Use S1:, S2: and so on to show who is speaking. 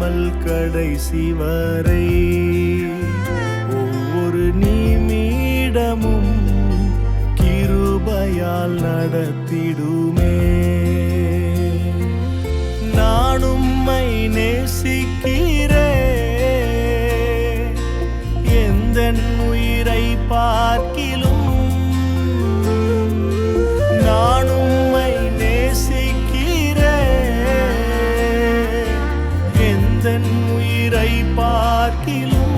S1: விடாமல் கடைசி வரை ஒவ்வொரு நீமிடமும் கிருபையால் நடத்திடுமே. நானும்மை நேசிக்கிறே எந்த உயிரை பார்க்க உயிரை பார்க்கிலும்